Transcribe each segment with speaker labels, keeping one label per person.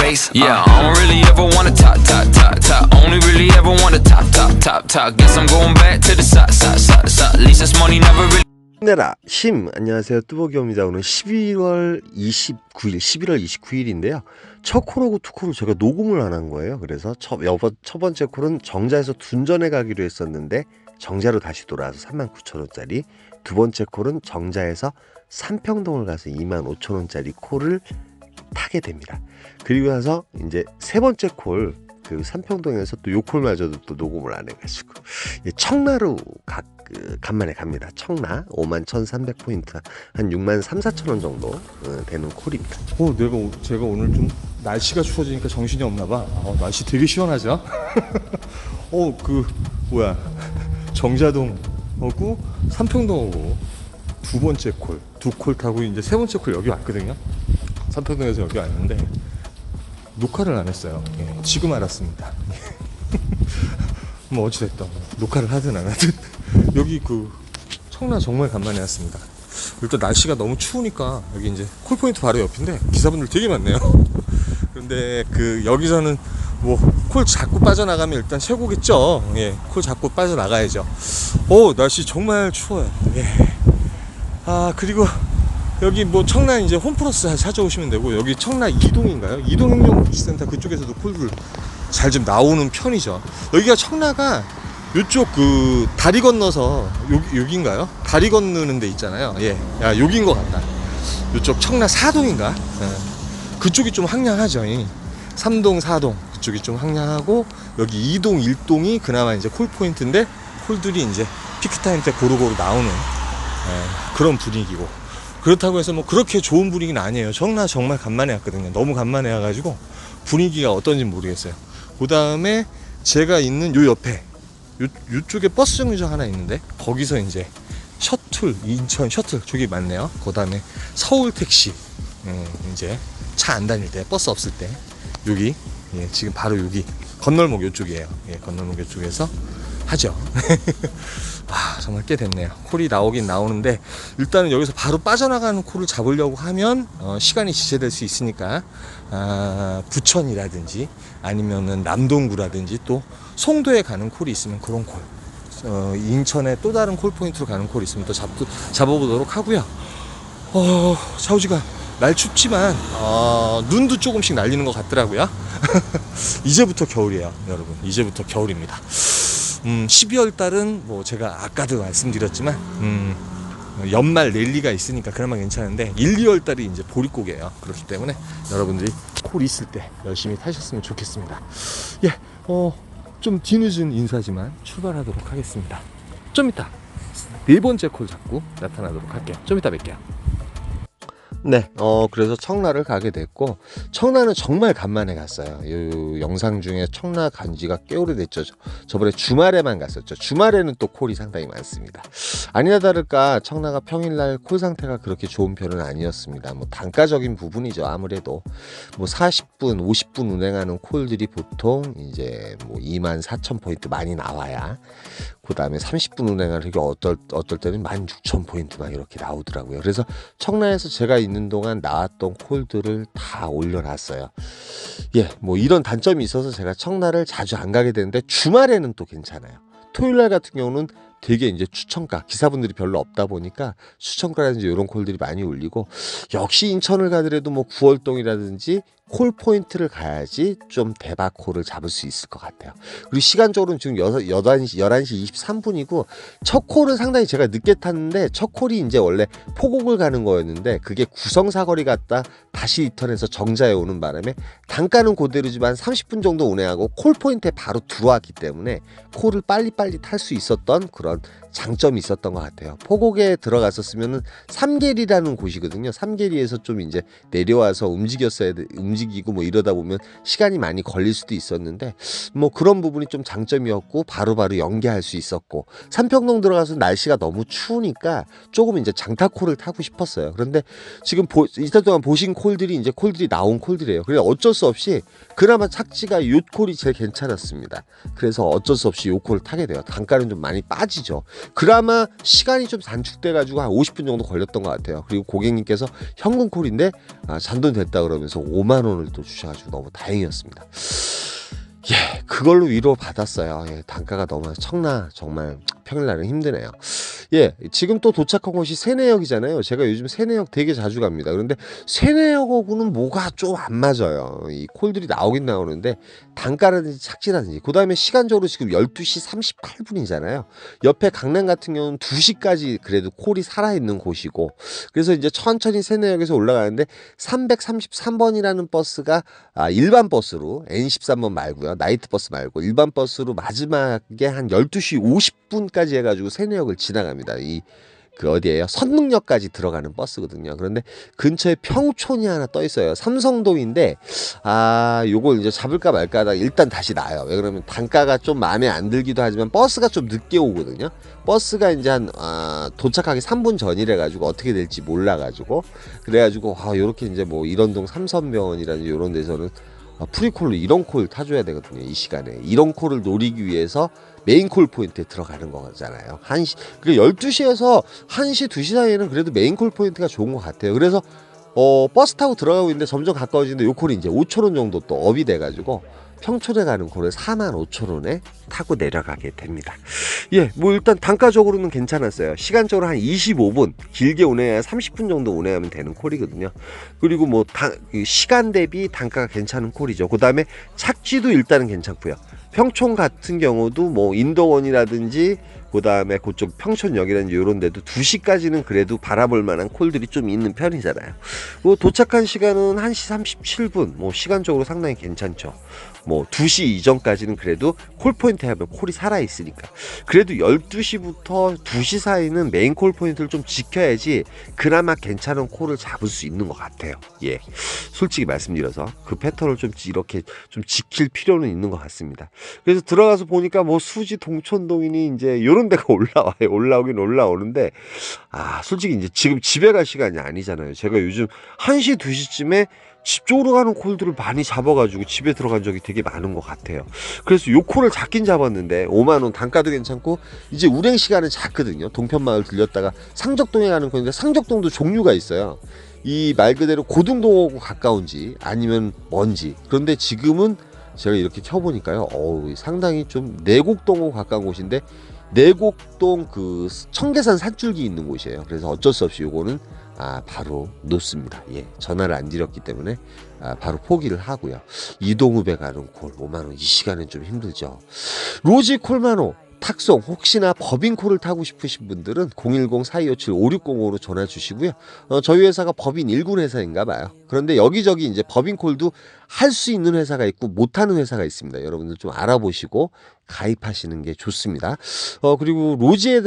Speaker 1: bass. Yeah, I don't really ever wanna top, top, top, top. Only really ever wanna top, top, top, top. Guess I'm going back to the side, side, side, side. At least this money never really.
Speaker 2: 힘내라 힘 안녕하세요 뚜벅이입니다 오늘 11월 29일 11월 29일인데요 첫 콜하고 투 콜을 제가 녹음을 안 한 거예요 그래서 첫, 여번, 첫 번째 콜은 정자에서 둔전에 가기로 했었는데 정자로 다시 돌아와서 39,000원짜리 두 번째 콜은 정자에서 삼평동을 가서 25,000원짜리 콜을 타게 됩니다 그리고 나서 이제 세 번째 콜 그 삼평동에서 또 요콜마저도 또 녹음을 안 해가지고 예, 청라로 각 그, 간만에 갑니다. 청라 5만 1,300포인트 한 6만 3, 4천 원 정도 어, 되는 콜입니다.
Speaker 3: 어, 내가 오- 제가 오늘 좀 날씨가 추워지니까 정신이 없나 봐. 어, 날씨 되게 시원하죠? 어, 그 뭐야? 정자동 오고 삼평동 오고 두 번째 콜, 두 콜 타고 이제 세 번째 콜 여기 왔거든요. 삼평동에서 여기 왔는데 녹화를 안 했어요. 예, 지금 알았습니다. 뭐 어찌됐든 녹화를 하든 안 하든 여기 그 청라 정말 간만에 왔습니다. 일단 날씨가 너무 추우니까 여기 이제 콜포인트 바로 옆인데 기사분들 되게 많네요. 그런데 그 여기서는 뭐 콜 자꾸 빠져나가면 일단 최고겠죠. 예, 콜 자꾸 빠져나가야죠. 오 날씨 정말 추워요. 예. 아 그리고 여기 뭐 청라 이제 홈플러스 찾아오시면 되고 여기 청라 이동인가요? 이동행정복지센터 그쪽에서도 콜들 잘좀 나오는 편이죠. 여기가 청라가 요쪽 그 다리 건너서 여기 여기인가요? 다리 건너는 데 있잖아요. 예, 야 여기인 것 같다. 요쪽 청라 사동인가? 예. 그쪽이 좀 황량하죠. 이. 3동, 4동 그쪽이 좀 황량하고 여기 2동, 1동이 그나마 이제 콜 포인트인데 콜들이 이제 피크 타임 때 고루고루 나오는 예, 그런 분위기고 그렇다고 해서 뭐 그렇게 좋은 분위기는 아니에요. 청라 정말 간만에 왔거든요. 너무 간만에 와가지고 분위기가 어떤지 모르겠어요. 그 다음에 제가 있는 요 옆에 요, 요쪽에 버스 정류장 하나 있는데 거기서 이제 셔틀 인천 셔틀 저기 많네요. 그 다음에 서울 택시 예, 이제 차 안 다닐 때 버스 없을 때 여기 예, 지금 바로 여기 건널목 요쪽이에요. 예, 건널목 요쪽에서 하죠. 아 정말 꽤 됐네요. 콜이 나오긴 나오는데 일단은 여기서 바로 빠져나가는 콜을 잡으려고 하면 어, 시간이 지체될 수 있으니까 아, 부천이라든지 아니면은 남동구라든지 또 송도에 가는 콜이 있으면 그런 콜. 어, 인천에 또 다른 콜 포인트로 가는 콜이 있으면 또 잡, 잡아보도록 하고요. 어, 샤오지가 날 춥지만 어, 눈도 조금씩 날리는 것 같더라고요. 이제부터 겨울이에요, 여러분. 이제부터 겨울입니다. 음, 12월 달은 뭐 제가 아까도 말씀드렸지만 음, 연말 랠리가 있으니까 그나마 괜찮은데 1, 2월 달이 이제 보릿고개예요. 그렇기 때문에 여러분들이 콜 있을 때 열심히 타셨으면 좋겠습니다. 예, 어, 좀 뒤늦은 인사지만 출발하도록 하겠습니다. 좀 이따 네 번째 콜 잡고 나타나도록 할게요. 좀 이따 뵐게요.
Speaker 2: 네, 어 그래서 청라를 가게 됐고 청라는 정말 간만에 갔어요. 이 영상 중에 청라 간 지가 꽤 오래됐죠. 저- 저번에 주말에만 갔었죠. 주말에는 또 콜이 상당히 많습니다. 아니나 다를까 청라가 평일날 콜 상태가 그렇게 좋은 편은 아니었습니다. 뭐 단가적인 부분이죠. 아무래도 뭐 40분, 50분 운행하는 콜들이 보통 이제 뭐 2만 4천 포인트 많이 나와야 그 다음에 30분 운행을 하기 어떨 어떨 때는 16,000포인트 막 이렇게 나오더라고요. 그래서 청라에서 제가 있는 동안 나왔던 콜들을 다 올려놨어요. 예, 뭐 이런 단점이 있어서 제가 청라를 자주 안 가게 되는데 주말에는 또 괜찮아요. 토요일 날 같은 경우는 되게 이제 추천가 기사분들이 별로 없다 보니까 추천가라든지 이런 콜들이 많이 울리고 역시 인천을 가더라도 뭐 구월동이라든지 콜 포인트를 가야지 좀 대박 콜을 잡을 수 있을 것 같아요. 그리고 시간적으로는 지금 6, 11시, 11시 23분이고 첫 콜은 상당히 제가 늦게 탔는데 첫 콜이 이제 원래 포곡을 가는 거였는데 그게 구성사거리 갔다 다시 리턴해서 정자에 오는 바람에 단가는 그대로지만 30분 정도 운행하고 콜 포인트에 바로 들어왔기 때문에 콜을 빨리빨리 탈 수 있었던 그런 장점이 있었던 것 같아요. 포곡에 들어갔었으면은 삼계리라는 곳이거든요. 삼계리에서 좀 이제 내려와서 움직였어야 돼, 움직이고 뭐 이러다 보면 시간이 많이 걸릴 수도 있었는데 뭐 그런 부분이 좀 장점이었고 바로 바로 연계할 수 있었고 삼평동 들어가서 날씨가 너무 추우니까 조금 이제 장타콜을 타고 싶었어요. 그런데 지금 보, 이틀 동안 보신 콜들이 이제 콜들이 나온 콜들이에요. 그래서 어쩔 수 없이 그나마 착지가 요 콜이 제일 괜찮았습니다. 그래서 어쩔 수 없이 요 콜을 타게 돼요. 단가는 좀 많이 빠지죠. 그나마 시간이 좀 단축돼 가지고 한 50분 정도 걸렸던 것 같아요. 그리고 고객님께서 현금 콜인데 아, 잔돈 됐다 그러면서 5만 원을 또 주셔가지고 너무 다행이었습니다. 예, 그걸로 위로 받았어요. 예, 단가가 너무 청나 정말 평일날은 힘드네요. 예, 지금 또 도착한 곳이 세내역이잖아요. 제가 요즘 세내역 되게 자주 갑니다. 그런데 세내역하고는 뭐가 좀 안 맞아요. 이 콜들이 나오긴 나오는데 단가라든지 착지라든지 그 다음에 시간적으로 지금 12시 38분이잖아요. 옆에 강남 같은 경우는 2시까지 그래도 콜이 살아있는 곳이고 그래서 이제 천천히 세내역에서 올라가는데 333번이라는 버스가 아, 일반 버스로 N13번 말고요. 나이트 버스 말고 일반 버스로 마지막에 한 12시 50 분까지 해가지고 세내역을 지나갑니다. 이 그 어디에요? 선릉역까지 들어가는 버스거든요. 그런데 근처에 평촌이 하나 떠 있어요. 삼성동인데 아 요걸 이제 잡을까 말까 하다가 일단 다시 나요. 왜 그러면 단가가 좀 마음에 안 들기도 하지만 버스가 좀 늦게 오거든요. 버스가 이제 한 아, 도착하기 3분 전이래 가지고 어떻게 될지 몰라 가지고 그래 가지고 아 요렇게 이제 뭐 이런동 삼선병원이라든지 요런 데서는 아, 프리콜로 이런 콜 타줘야 되거든요. 이 시간에 이런 콜을 노리기 위해서 메인 콜 포인트에 들어가는 거잖아요. 한시그 12시에서 1시, 2시 사이에는 그래도 메인 콜 포인트가 좋은 것 같아요. 그래서 어, 버스 타고 들어가고 있는데 점점 가까워지는데 요 콜이 이제 5천 원 정도 또 업이 돼가지고 평촌에 가는 콜을 4만 5천 원에 타고 내려가게 됩니다. 예, 뭐 일단 단가적으로는 괜찮았어요. 시간적으로 한 25분, 길게 운행해야 30분 정도 운행하면 되는 콜이거든요. 그리고 뭐 단- 그 시간 대비 단가가 괜찮은 콜이죠. 그 다음에 착지도 일단은 괜찮고요. 평촌 같은 경우도 뭐 인도원이라든지 그 다음에 그쪽 평촌역이라든지 이런 데도 2시까지는 그래도 바라볼 만한 콜들이 좀 있는 편이잖아요. 뭐 도착한 시간은 1시 37분, 뭐 시간적으로 상당히 괜찮죠. 뭐 2시 이전까지는 그래도 콜 포인트 하면 콜이 살아 있으니까. 그래도 12시부터 2시 사이는 메인 콜 포인트를 좀 지켜야지 그나마 괜찮은 콜을 잡을 수 있는 것 같아요. 예. 솔직히 말씀드려서 그 패턴을 좀 이렇게 좀 지킬 필요는 있는 것 같습니다. 그래서 들어가서 보니까 뭐 수지 동촌동이니 이제 요런 데가 올라와요. 올라오긴 올라오는데 아, 솔직히 이제 지금 집에 갈 시간이 아니잖아요. 제가 요즘 1시, 2시쯤에 집 쪽으로 가는 콜들을 많이 잡아가지고 집에 들어간 적이 되게 많은 것 같아요. 그래서 요 콜을 잡긴 잡았는데 5만원 단가도 괜찮고 이제 운행 시간은 작거든요. 동편마을 들렸다가 상적동에 가는 콜인데 상적동도 종류가 있어요. 이 말 그대로 고등동하고 가까운지 아니면 먼지. 그런데 지금은 제가 이렇게 켜보니까요. 어우, 상당히 좀 내곡동하고 가까운 곳인데 내곡동 그 청계산 산줄기 있는 곳이에요. 그래서 어쩔 수 없이 요거는 아, 바로 놓습니다. 예, 전화를 안 드렸기 때문에 아, 바로 포기를 하고요. 이동읍에 가는 콜 5만 원 이 시간은 좀 힘들죠. 로지 콜만호 탁송 혹시나 법인콜을 타고 싶으신 분들은 010-4257-5605로 전화 주시고요. 어, 저희 회사가 법인 일군 회사인가 봐요. 그런데 여기저기 이제 법인콜도 할 수 있는 회사가 있고 못하는 회사가 있습니다. 여러분들 좀 알아보시고 가입하시는 게 좋습니다. 어, 그리고 로지에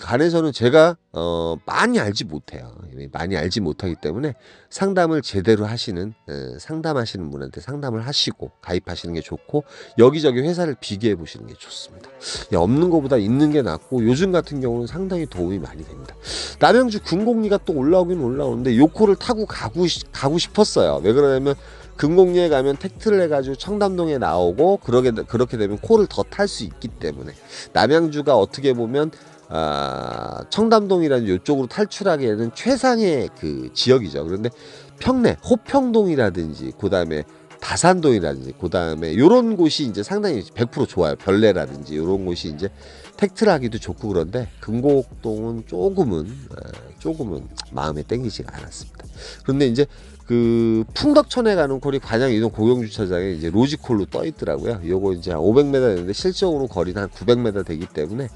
Speaker 2: 관해서는 제가 어, 많이 알지 못해요. 많이 알지 못하기 때문에 상담을 제대로 하시는 에, 상담하시는 분한테 상담을 하시고 가입하시는 게 좋고 여기저기 회사를 비교해 보시는 게 좋습니다. 야, 없는 것보다 있는 게 낫고 요즘 같은 경우는 상당히 도움이 많이 됩니다. 남양주 군곡리가 또 올라오긴 올라오는데 요 코를 타고 가고 싶- 가고 싶었어요. 왜 그러냐면 금곡리에 가면 택트를 해가지고 청담동에 나오고 그러게 그렇게 되면 코를 더 탈 수 있기 때문에 남양주가 어떻게 보면 아, 청담동이라는 이쪽으로 탈출하기에는 최상의 그 지역이죠. 그런데 평내 호평동이라든지 그다음에 다산동이라든지 그다음에 요런 곳이 이제 상당히 100% 좋아요. 별내라든지 요런 곳이 이제 택트를 하기도 좋고 그런데 금곡동은 조금은 아, 조금은 마음에 땡기지가 않았습니다. 그런데 이제 그 풍덕천에 가는 콜이 관양 이동 공영 주차장에 이제 로지콜로 떠 있더라고요. 요거 이제 한 500m 되는데 실적으로 거리는 한 900m 되기 때문에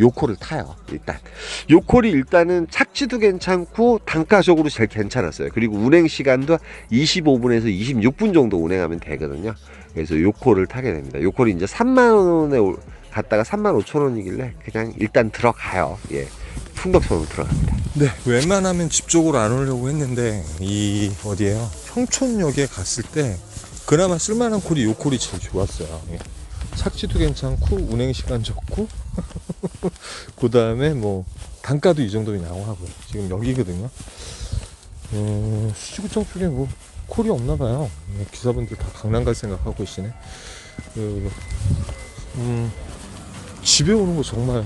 Speaker 2: 요 콜을 타요. 일단 요 콜이 일단은 착지도 괜찮고 단가적으로 제일 괜찮았어요. 그리고 운행 시간도 25분에서 26분 정도 운행하면 되거든요. 그래서 요 콜을 타게 됩니다. 요 콜이 이제 3만 원에 올- 갔다가 3만 5천 원이길래 그냥 일단 들어가요. 예. 풍덕천으로 들어갑니다.
Speaker 3: 네, 웬만하면 집 쪽으로 안 오려고 했는데 이 어디에요? 평촌역에 갔을 때 그나마 쓸만한 콜이 요 콜이 제일 좋았어요. 예. 착지도 괜찮고 운행 시간 적고 그 다음에 뭐 단가도 이 정도면 양호하고요. 지금 여기거든요. 어, 수지구청 쪽에 뭐 콜이 없나 봐요. 예, 기사분들 다 강남 갈 생각하고 계시네. 그, 음, 집에 오는 거 정말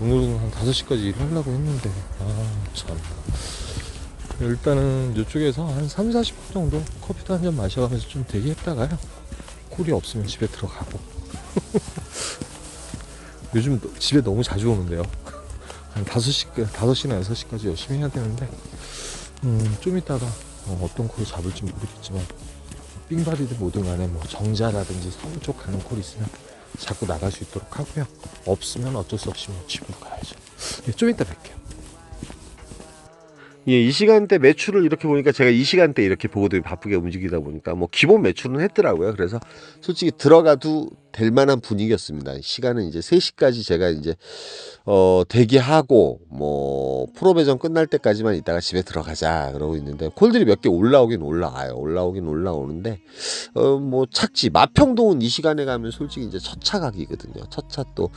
Speaker 3: 오늘은 한 5시까지 일하려고 했는데 아참 일단은 이쪽에서 한 3, 40분 정도 커피도 한 잔 마셔가면서 좀 대기했다가요. 콜이 없으면 집에 들어가고. 요즘 너- 집에 너무 자주 오는데요. 한 5시, 5시나 6시까지 열심히 해야 되는데, 음, 좀 이따가 어, 떤 콜을 잡을지 모르겠지만, 삥바디든 뭐든 간에 뭐 정자라든지 서울 쪽 가는 콜이 있으면 자꾸 나갈 수 있도록 하고요. 없으면 어쩔 수 없이 뭐 집으로 가야죠. 예, 좀 이따 뵐게요.
Speaker 2: 예, 이 시간대 매출을 이렇게 보니까 제가 이 시간대 이렇게 보고도 바쁘게 움직이다 보니까 뭐 기본 매출은 했더라고요. 그래서 솔직히 들어가도 될 만한 분위기였습니다. 시간은 이제 3시까지 제가 이제 어 대기하고 뭐 프로 배정 끝날 때까지만 있다가 집에 들어가자 그러고 있는데 콜들이 몇 개 올라오긴 올라와요. 올라오긴 올라오는데 어뭐 착지 마평동은 이 시간에 가면 솔직히 이제 첫차 각이거든요. 첫 차 또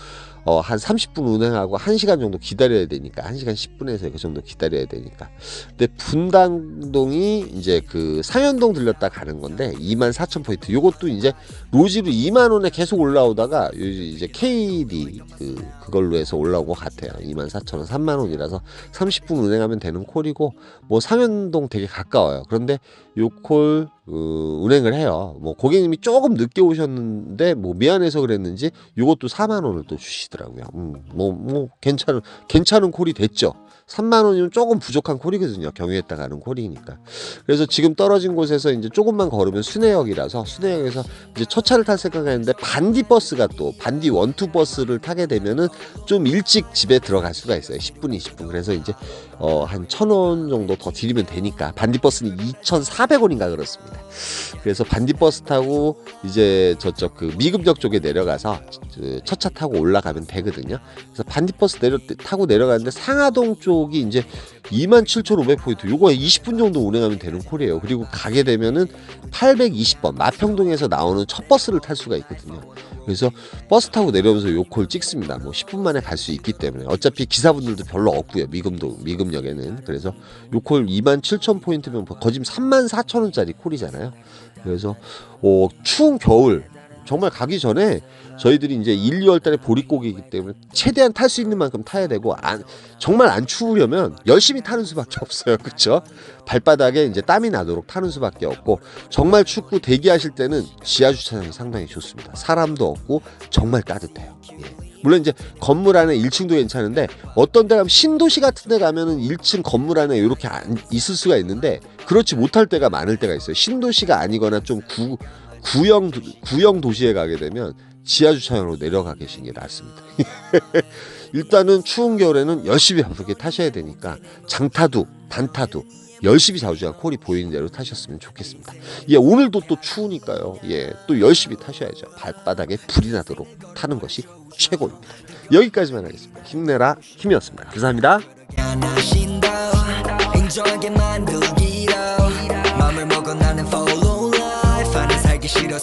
Speaker 2: 어, 한 30분 운행하고 1시간 정도 기다려야 되니까 1시간 10분에서 그 정도 기다려야 되니까 근데 분당동이 이제 그 상현동 들렸다 가는 건데 2만 4천 포인트 요것도 이제 로지로 2만 원에 계속 올라오다가 요- 이제 KD 그 그걸로 해서 올라온 것 같아요. 2만 4천 원 3만 원이라서 30분 운행하면 되는 콜이고 뭐 상현동 되게 가까워요. 그런데 요콜 어, 운행을 해요. 뭐 고객님이 조금 늦게 오셨는데 뭐 미안해서 그랬는지 요것도 4만 원을 또 주시더라고요. 음, 뭐, 뭐 괜찮은 괜찮은 콜이 됐죠 3만 원이면 조금 부족한 콜이거든요. 경유했다 가는 콜이니까. 그래서 지금 떨어진 곳에서 이제 조금만 걸으면 순회역이라서 순회역에서 이제 첫 차를 탈 생각했는데 반디 버스가 또 반디 원투 버스를 타게 되면은 좀 일찍 집에 들어갈 수가 있어요. 10분, 20분. 그래서 이제 어, 한 천 원 정도 더 드리면 되니까 반디 버스는 2,400원인가 그렇습니다. 그래서 반디 버스 타고 이제 저쪽 그 미금역 쪽에 내려가서 첫 차 타고 올라가면 되거든요. 그래서 반디 버스 내려 타고 내려가는데 상하동 쪽이 이제 27,500포인트 요거 20분 정도 운행하면 되는 콜이에요. 그리고 가게 되면은 820번 마평동에서 나오는 첫 버스를 탈 수가 있거든요. 그래서 버스 타고 내려오면서 요 콜 찍습니다. 뭐 10분 만에 갈 수 있기 때문에 어차피 기사분들도 별로 없고요. 미금동 미금역에는 그래서 요 콜 27,000포인트면 거짓 34,000원짜리 콜이잖아요. 그래서 어, 추운 겨울 정말 가기 전에 저희들이 이제 1, 2월 달에 보릿고기이기 때문에 최대한 탈 수 있는 만큼 타야 되고 안, 정말 안 추우려면 열심히 타는 수밖에 없어요. 그렇죠? 발바닥에 이제 땀이 나도록 타는 수밖에 없고 정말 춥고 대기하실 때는 지하 주차장이 상당히 좋습니다. 사람도 없고 정말 따뜻해요. 예. 물론 이제 건물 안에 1층도 괜찮은데 어떤 데 가면 신도시 같은 데 가면은 1층 건물 안에 이렇게 안- 있을 수가 있는데 그렇지 못할 때가 많을 때가 있어요. 신도시가 아니거나 좀 구, 구형 도- 구형 도시에 가게 되면 지하 주차장으로 내려가 계시는 게 낫습니다. 일단은 추운 겨울에는 열심히 바쁘게 타셔야 되니까 장타도 단타도 열심히 자주자 콜이 보이는 대로 타셨으면 좋겠습니다. 예, 오늘도 또 추우니까요. 예, 또 열심히 타셔야죠. 발바닥에 불이 나도록 타는 것이 최고입니다. 여기까지만 하겠습니다. 힘내라 힘이었습니다. 감사합니다.
Speaker 4: 하나신다